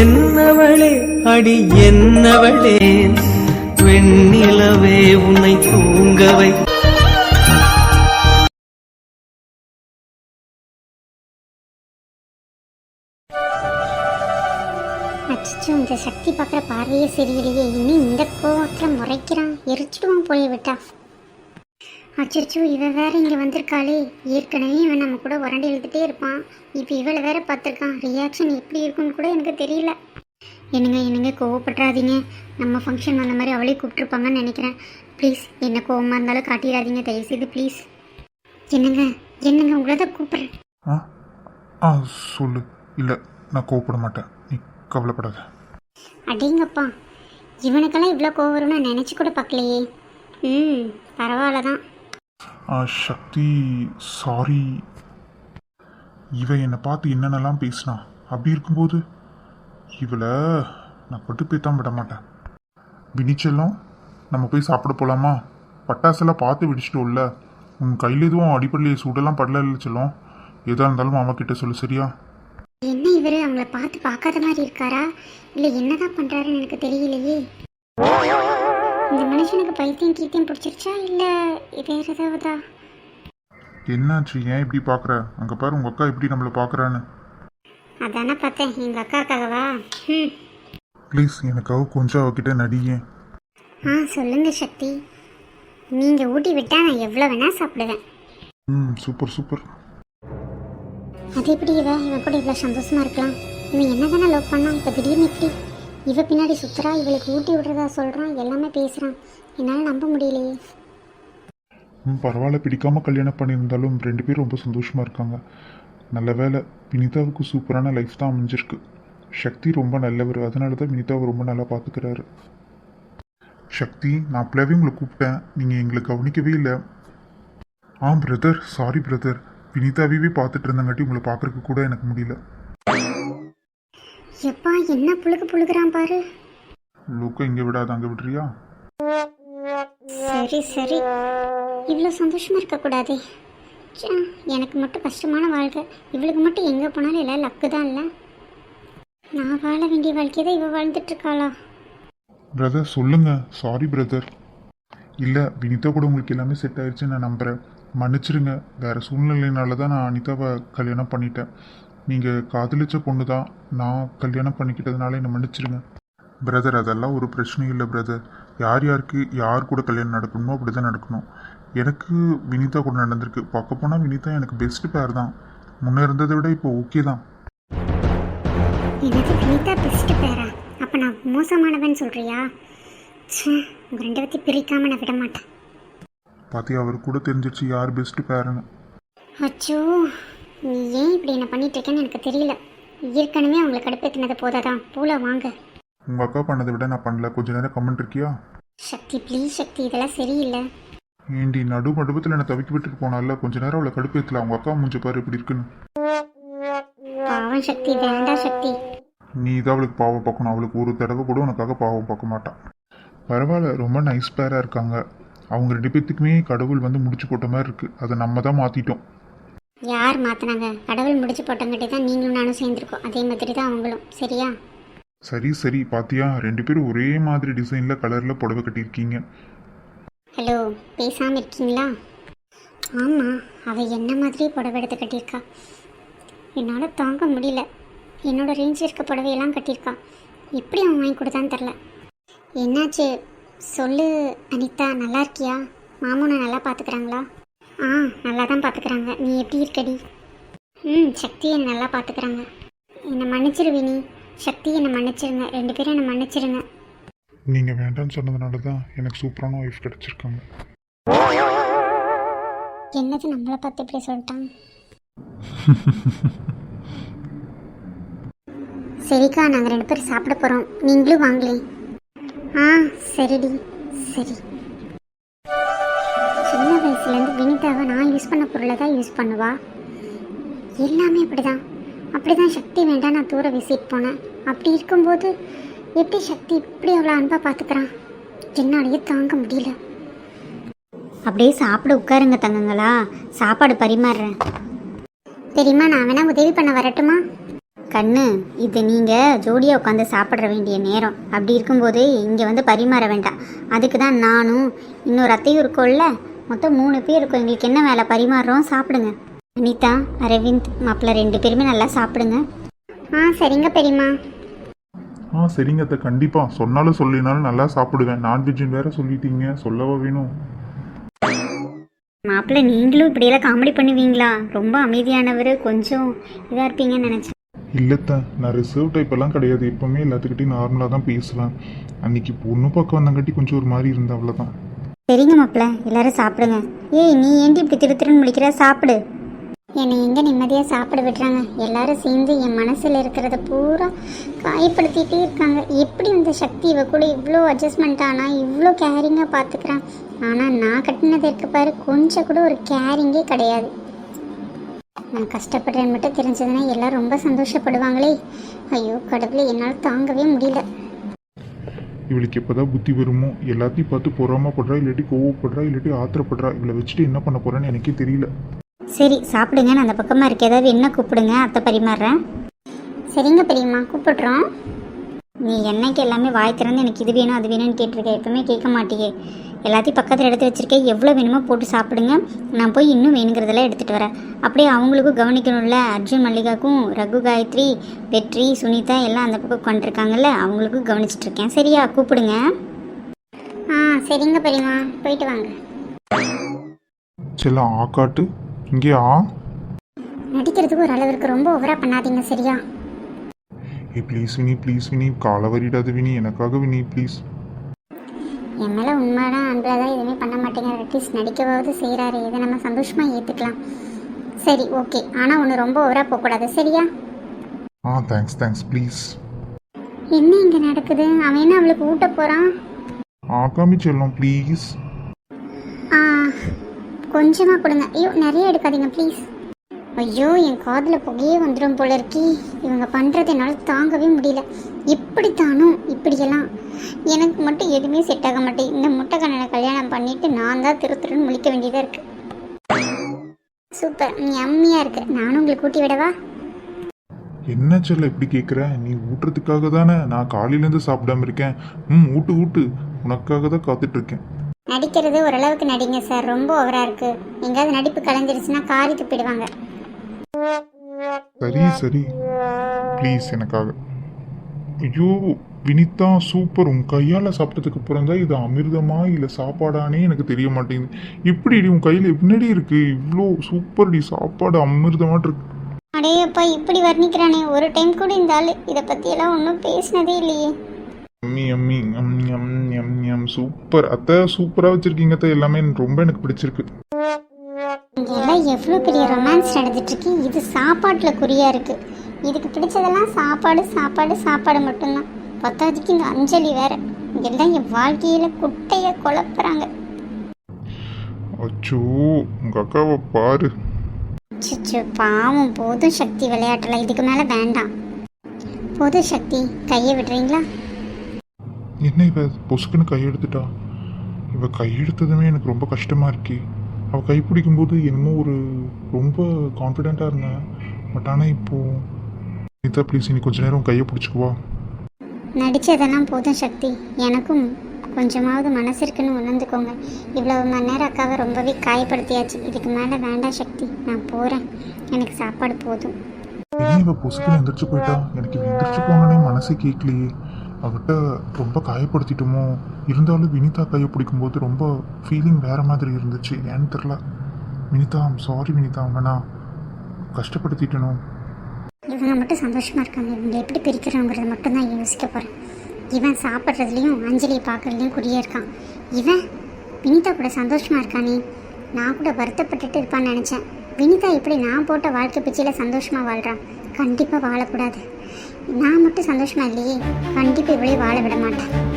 என்னவளே அடி என்னவளே வெண்ணிலவே உன்னை தூங்கவை. அச்சோ இந்த சக்தி பார்க்குற பார்வையே சரியில்லையே. இன்னும் இந்த கோவத்தில் முறைக்கிறான் எரிச்சிடுவான் போய் விட்டா. அச்சோ இவ வேற இங்கே வந்திருக்காளே. ஏற்கனவே இவன் நம்ம கூட உரண்டி இழுத்துட்டே இருப்பான். இப்போ இவளை வேற பார்த்துருக்கான். ரியாக்ஷன் எப்படி இருக்குன்னு கூட எனக்கு தெரியல. என்னங்க என்னங்க கோவப்பட்டுறாதீங்க. நம்ம ஃபங்க்ஷன் வந்த மாதிரி அவளே கூப்பிட்ருப்பாங்கன்னு நினைக்கிறேன். ப்ளீஸ் என்ன கோவமாக இருந்தாலும் காட்டிடாதீங்க தயவுசெய்து ப்ளீஸ் என்னங்க என்னங்க உங்களை தான் கூப்பிட்றேன். ஆ ஆ சொல்லு. இல்லை நான் கோவப்பட மாட்டேன். நீ கவலைப்படாத. அடேங்கப்பா. இவனுக்கெல்லாம் இவ்வளோ கோவம் வரும்னு நான் நினச்சி கூட பார்க்கலையே. ம் பரவாயில்ல தான் சக்தி சாரி இவ என்னை பார்த்து என்னென்னலாம் பேசினா? அப்படி இருக்கும்போது இவளை நான் கட்டுப்பேத்தான் விட மாட்டேன் வினிச்செல்லாம் நம்ம போய் சாப்பிட போகலாமா பட்டாசெல்லாம் பார்த்து விடிச்சிட்டோம்ல. உன் கையில் எதுவும் அடிப்படையில் சூடெல்லாம் படல இல்லை செல்லம். எதாக இருந்தாலும் மாமா கிட்ட சொல்லு சரியா? என்ன இவர்? அவங்கள பார்த்து பார்க்காத மாதிரி இருக்காரா? இல்லை என்னதான் பண்ணுறாருன்னு எனக்கு தெரியலையே. இந்த மனுஷனுக்கு பைத்தியம் கீத்தியம் பிடிச்சிருச்சா? இல்லை வேற ஏதாவதா? என்னாச்சு? ஏன் இப்படி பார்க்குற அங்கே பாரு உங்கள் அக்கா எப்படி நம்மளை பார்க்குறான்னு அதானே பார்த்தேன். எங்கள் அக்காக்காகவா ம் ப்ளீஸ் எனக்காக கொஞ்சம் அவகிட்ட நடியேன் ஆ சொல்லுங்க சக்தி. நீங்கள் ஊட்டி விட்டால் நான் எவ்வளோ வேணால் சாப்பிடுவேன். ம் சூப்பர் சூப்பர் அது எப்படி இவ? இவன் கூட இவ்வளோ சந்தோஷமா இருக்கலாம். இவன் என்ன தானே லவ் பண்ணான்? இப்போ திடீர்னு இப்படி இவ பின்னாடி சுத்துறா இவளுக்கு ஊட்டி விடுறதா சொல்கிறான் எல்லாமே பேசுகிறான் என்னால் நம்ப முடியலையே. ம் பரவாயில்ல பிடிக்காம கல்யாணம் பண்ணியிருந்தாலும் ரெண்டு பேரும் ரொம்ப சந்தோஷமாக இருக்காங்க. நல்ல வேலை வினிதாவுக்கு சூப்பரான லைஃப் தான் அமைஞ்சிருக்கு. சக்தி ரொம்ப நல்லவர் அதனால தான் வினிதாவை ரொம்ப நல்லா பார்த்துக்கிறாரு சக்தி நான் அப்பளவே உங்களை கூப்பிட்டேன். நீங்கள் எங்களை கவனிக்கவே இல்லை. ஆ பிரதர் சாரி பிரதர் வினிதாவே பார்த்துட்டு இருந்தங்காட்டி உங்களை பார்க்குறக்கு கூட எனக்கு முடியல. எப்பா என்ன புழுகு புழுகுறான் பாரு. லூக்கா இங்கே விடாத அங்கே விடுறியா? சரி சரி. இவ்வளோ சந்தோஷமா இருக்கக்கூடாதே எனக்கு மட்டும் கஷ்டமான வாழ்க்கை. இவளுக்கு மட்டும் எங்கே போனாலும் எல்லாம் லக்கு தான் இல்லை. நான் வாழ வேண்டிய வாழ்க்கையை தான் இவ வாழ்ந்துட்டு இருக்காளா பிரதர் சொல்லுங்க. சாரி பிரதர் இல்லை வினிதா கூட உங்களுக்கு எல்லாமே செட் ஆயிடுச்சுன்னு நான் நம்புகிறேன் மன்னிச்சிருங்க. வேற சூழ்நிலையினால தான் நான் அனிதாவை கல்யாணம் பண்ணிட்டேன். நீங்கள் காதலிச்ச பொண்ணு தான் நான் கல்யாணம் பண்ணிக்கிட்டதுனால என்னை மன்னிச்சிருங்க. பிரதர் அதெல்லாம் ஒரு பிரச்சனையும் இல்லை பிரதர் யார் யாருக்கு யார் கூட கல்யாணம் நடக்கணுமோ அப்படி தான் நடக்கணும். எனக்கு வினிதா கூட நடந்திருக்கு. பார்க்க போனால் வினிதா எனக்கு பெஸ்ட் பேர் தான். முன்னே இருந்ததை விட இப்போ ஓகே தான். எனக்கு வினிதா பெஸ்ட் பேரா அப்போ நான் மோசமானவன் சொல்றியா? ச்சே உங்க ரெண்டு பேர்த்தையும் பிரிக்காம நான் விட மாட்டேன். பாத்தி அவர் கூட தெரிஞ்சிருச்சு யார் பெஸ்ட் பேருன்னு அச்சோ. நீ ஏன் இப்படி என்ன பண்ணிட்டு இருக்கேன்னு எனக்கு தெரியல. ஏற்கனவே அவங்களை கடுப்பேற்றினது போதாதான் போல வாங்க. உங்கள் அக்கா பண்ணதை விட நான் பண்ணல. கொஞ்ச நேரம் கமெண்ட் இருக்கியா? சக்தி ப்ளீஸ் சக்தி இதெல்லாம் சரியில்லை. ஏண்டி நடு மடுப்பத்தில் என்னை தவிக்க விட்டுட்டு போனால கொஞ்ச நேரம் அவளை கடுப்பேத்தல. அவங்க அக்கா மூஞ்ச பாரு இப்படி இருக்குன்னு. பாவம் சக்தி வேண்டாம் சக்தி. நீ தான் அவளுக்கு பாவம் பார்க்கணும். அவளுக்கு ஒரு தடவை கூட உனக்காக பாவம் பார்க்க மாட்டான் பரவாயில்ல ரொம்ப நைஸ் பேராக இருக்காங்க. அவங்க ரெண்டு பேர்த்துக்குமே கடவுள் வந்து முடிச்சு போட்ட மாதிரி இருக்கு. அதை நம்ம தான் மாற்றிட்டோம் யார் மாற்றினாங்க கடவுள் முடிச்சு போட்டங்கிட்டே தான் நீங்களும் நானும் சேர்ந்துருக்கோம். அதே மாதிரி தான் அவங்களும். சரியா? சரி சரி. பாத்தியா? ரெண்டு பேரும் ஒரே மாதிரி டிசைனில் கலரில் புடவை கட்டியிருக்கீங்க. ஹலோ பேசாமல் இருக்கீங்களா? ஆமாம் அவள் என்ன மாதிரியே புடவை எடுத்து கட்டியிருக்கா? என்னால் தாங்க முடியல. என்னோட ரேஞ்ச் இருக்க புடவையெல்லாம் கட்டியிருக்கா. எப்படி அவன் வாங்கி கொடுத்தான்னு தெரில என்னாச்சு? சொல்லு அனிதா. நல்லா இருக்கியா? மாமூனை நல்லா பார்த்துக்கிறாங்களா ஆ நல்லா தான் பார்த்துக்கிறாங்க நீ எப்படி இருக்கடி? ம் சக்தி என்னை நல்லா பார்த்துக்கிறாங்க என்னை மன்னிச்சிருவி நீ சக்தி என்னை மன்னிச்சிருங்க. ரெண்டு பேரும் என்னை மன்னிச்சிருங்க. நீங்கள் வேண்டாம்னு சொன்னதுனால தான் எனக்கு சூப்பரான ஒய்ஃப் கிடச்சிருக்காங்க. என்னது நம்மளை பார்த்து இப்படி சொல்லிட்டான்? சரிக்கா நாங்கள் ரெண்டு பேரும் சாப்பிட போகிறோம் நீங்களும் வாங்களே. ஆ சரிடி. சரி. யூஸ் பண்ணுவா? எல்லாமே அப்படிதான். அப்படிதான் சக்தி வேண்டாம் நான் தூர விசிட் போனேன். அப்படி இருக்கும்போது எப்படி சக்தி இப்படி அவ்வளோ அன்பாக பார்த்துக்கிறான் என்னாலேயே தாங்க முடியல. அப்படியே சாப்பிட உட்காருங்க தங்கங்களா. சாப்பாடு பரிமாறுறேன். தெரியுமா நான் வேணா உதவி பண்ண வரட்டுமா? கண்ணு இது நீங்கள் ஜோடியாக உட்காந்து சாப்பிட வேண்டிய நேரம். அப்படி இருக்கும்போது இங்கே வந்து பரிமாற வேண்டாம். அதுக்கு தான் நானும் இன்னொரு அத்தையும் இருக்கோம்ல மொத்தம் மூணு பேர் இருக்கோம். எங்களுக்கு என்ன வேலை? பரிமாறுறோம். சாப்பிடுங்க. அனிதா அரவிந்த் மாப்பிள்ள ரெண்டு பேருமே நல்லா சாப்பிடுங்க. ஆ சரிங்க பெரியம்மா. ஆ சரிங்க அத்தை. கண்டிப்பாக சொன்னாலும் சொல்லினாலும் நல்லா சாப்பிடுவேன். நான்வெஜ்ஜுன்னு வேற சொல்லிட்டீங்க. சொல்லவா வேணும்? மாப்பிள்ள நீங்களும் இப்படியெல்லாம் காமெடி பண்ணுவீங்களா? ரொம்ப அமைதியானவர். கொஞ்சம் இதாக இருப்பீங்கன்னு நினச்சேன். இல்லைத்த நான் ரிசர்வ் டைப் எல்லாம் கிடையாது. எப்பவுமே எல்லாத்துக்கிட்டையும் நார்மலாக தான் பேசுவேன். அன்னைக்கு பொண்ணு பார்க்க வந்தங்காட்டி கொஞ்சம் ஒரு மாதிரி இருந்தேன். அவ்வளோதான் சரிங்க மாப்பிள்ள எல்லாரும் சாப்பிடுங்க. ஏய் நீ ஏண்டி இப்படி திரு திருன்னு முடிக்கிற சாப்பிடு. என்னை எங்கே நிம்மதியாக சாப்பிட விடுறாங்க? எல்லாரும் சேர்ந்து என் மனசில் இருக்கிறத பூரா காயப்படுத்திகிட்டே இருக்காங்க. எப்படி இந்த சக்தி இவ கூட இவ்வளோ அட்ஜஸ்ட்மெண்ட் ஆனால் இவ்வளோ கேரிங்காக பார்த்துக்கிறான் ஆனால் நான் கட்டினது இருக்க பாரு கொஞ்சம் கூட ஒரு கேரிங்கே கிடையாது. நான் கஷ்டப்படுறேன்னு மட்டும் தெரிஞ்சதுன்னா எல்லாரும் ரொம்ப சந்தோஷப்படுவாங்களே. ஐயோ கடவுளே என்னால் தாங்கவே முடியல. இவளுக்கு எப்போதான் புத்தி வருமோ எல்லாத்தையும் பார்த்து பொறாமப்படுறா இல்லாட்டி கோவப்படுறா இல்லாட்டி ஆத்திரப்படுறா இவளை வச்சுட்டு என்ன பண்ண போறேன்னு எனக்கே தெரியல. சரி சாப்பிடுங்க. நான் அந்த பக்கமாக இருக்க ஏதாவது என்ன கூப்பிடுங்க? அத்தை பரிமாறுறேன். சரிங்க பெரியம்மா கூப்பிடுறோம். நீ என்னைக்கு எல்லாமே வாய் திறந்து எனக்கு இது வேணும் அது வேணும்னு கேட்டிருக்க. எப்பவுமே கேட்க மாட்டியே. எல்லாத்தையும் பக்கத்தில் எடுத்து வச்சிருக்கேன். எவ்வளோ வேணுமோ போட்டு சாப்பிடுங்க. நான் போய் இன்னும் வேணுங்கிறதெல்லாம் எடுத்துகிட்டு வரேன். அப்படியே அவங்களுக்கும் கவனிக்கணும்ல. அர்ஜுன் மல்லிகாக்கும் ரகு காயத்ரி வெற்றி சுனிதா எல்லாம் அந்த பக்கம் உட்காந்துருக்காங்கல்ல அவங்களுக்கும் கவனிச்சிட்டு இருக்கேன். சரியா? கூப்பிடுங்க. ஆ சரிங்க பெரியம்மா. போயிட்டு வாங்க. செல்லம் ஆ காட்டு. இங்கே ஆ நடிக்கிறதுக்கு ஒரு அளவிற்கு ரொம்ப ஓவரா பண்ணாதீங்க சரியா? ஏ ப்ளீஸ் வினி ப்ளீஸ் வினி. காலை வரிடாது வினி. எனக்காக வினி ப்ளீஸ் என் மேலே உண்மையான தான் எதுவுமே பண்ண மாட்டேங்கிற அட்லீஸ்ட் நடிக்கவாவது செய்கிறாரு இதை நம்ம சந்தோஷமாக ஏற்றுக்கலாம் சரி ஓகே ஆனால் ஒன்று ரொம்ப ஓவராக போகக்கூடாது. சரியா? ஆ தேங்க்ஸ் தேங்க்ஸ் ப்ளீஸ் என்ன இங்கே நடக்குது? அவன் என்ன அவளுக்கு ஊட்ட போகிறான் ஆகாமி செல்லம் ப்ளீஸ் ஆ கொஞ்சமாக கொடுங்க. ஐயோ நிறைய எடுக்காதீங்க ப்ளீஸ் ஐயோ என் காதில் புகையே வந்துடும் போல இருக்கே. இவங்க பண்ணுறது என்னால் தாங்கவே முடியல. இப்படித்தானோ? இப்படியெல்லாம். எனக்கு மட்டும் எதுவுமே செட் ஆக மாட்டேன். இந்த முட்டைக்கண்ணனை கல்யாணம் பண்ணிட்டு நான் தான் திரு திருன்னு முழிக்க வேண்டியதாக இருக்கு. சூப்பர் எம்மியாக இருக்கு. நானும் உங்களுக்கு கூட்டி விடவா? என்ன செல்ல இப்படி கேட்குற நீ ஊட்டுறதுக்காக தானே? நான் காலையிலேருந்து சாப்பிடாம இருக்கேன். ம் ஊட்டு ஊட்டு. உனக்காக தான் காத்துட்டு இருக்கேன். நடிக்கிறது ஓரளவுக்கு நடிங்க சார் ரொம்ப ஓவராக இருக்கு. எங்கேயாவது நடிப்பு கலைஞ்சிருச்சுன்னா காரி துப்பிடுவாங்க. சரி சரி. ப்ளீஸ் எனக்காக. ஐயோ வினிதா சூப்பர் உன் கையால் சாப்பிட்டதுக்கு அப்புறம் தான் இது அமிர்தமா இல்லை சாப்பாடானே எனக்கு தெரிய மாட்டேங்குது. எப்படி உன் கையில் எப்படி இருக்கு? இவ்வளோ சூப்பர் டி சாப்பாடு அமிர்தமாட்டு இருக்கு. அடேயப்பா இப்படி வர்ணிக்கிறானே. ஒரு டைம் கூட இந்த ஆள் இதை பற்றியெல்லாம் ஒன்றும் பேசினதே இல்லையே. அம்மி அம்மி அம் எம் எம் எம் சூப்பர் அத்தை சூப்பராக வச்சிருக்கீங்க அத்தை. எல்லாமே ரொம்ப எனக்கு பிடிச்சிருக்கு. இங்க எல்லாம் எவ்வளோ பெரிய ரொமான்ஸ் நடந்துட்டு இருக்கு இது சாப்பாட்டில் குறியா இருக்கு. இதுக்கு பிடிச்சதெல்லாம் சாப்பாடு சாப்பாடு சாப்பாடு மட்டும்தான். பத்தாவதுக்கு இந்த அஞ்சலி வேற. இதெல்லாம் என் வாழ்க்கையில குட்டைய குழப்புறாங்க. அச்சோ உங்க அக்காவை பாரு. சிச்சு பாவம் போதும் சக்தி விளையாட்டலாம் இதுக்கு மேலே வேண்டாம். போதும் சக்தி கையை விடுறீங்களா? என்ன இவ பொசுக்குன்னு கையெடுத்துட்டா இவ கையெடுத்ததுமே எனக்கு ரொம்ப கஷ்டமா இருக்கு. அவ கை பிடிக்கும்போது என்னமோ ஒரு ரொம்ப கான்ஃபிடென்ட்டாக இருந்தேன். பட் ஆனால் இப்போ நீதா ப்ளீஸ் இனி கொஞ்ச நேரம் கையை பிடிச்சிக்குவா நடிச்சதெல்லாம் போதும் சக்தி. எனக்கும் கொஞ்சமாவது மனசு இருக்குன்னு உணர்ந்துக்கோங்க. இவ்வளவு மணி நேரம் அக்காவை ரொம்பவே காயப்படுத்தியாச்சு. இதுக்கு மேலே வேண்டாம் சக்தி. நான் போகிறேன் எனக்கு சாப்பாடு போதும். இவ பொசுக்குன்னு எந்திரிச்சு போயிட்டா? எனக்கு எந்திரிச்சு போனோடனே மனசே கேட்கலையே. அவட்ட ரொம்ப காயப்படுத்திட்டோமோ? இருந்தாலும் வினிதா கையை பிடிக்கும்போது ரொம்ப ஃபீலிங் வேறு மாதிரி இருந்துச்சு. ஏன்னு தெரில வினிதா சாரி வினிதா அவங்கண்ணா கஷ்டப்படுத்திட்டணும் கஷ்டப்படுத்திட்டனும் இவங்க மட்டும் சந்தோஷமாக இருக்காங்க. இவங்க எப்படி பிரிக்கிறோங்கிறத மட்டும் தான் யோசிக்க போகிறேன் இவன் சாப்பிட்றதுலையும் அஞ்சலியை பார்க்கறதுலையும் குறியே இருக்கான். இவன் வினிதா கூட சந்தோஷமாக இருக்கானே நான் கூட வருத்தப்பட்டுட்டு இருப்பான்னு நினச்சேன். வினிதா எப்படி நான் போட்ட வாழ்க்கை பிச்சையில் சந்தோஷமாக வாழ்கிறான் கண்டிப்பாக வாழக்கூடாது. நான் மட்டும் சந்தோஷமா இல்லையே? கண்டிப்பாக இப்படியே வாழ விட மாட்டேன்.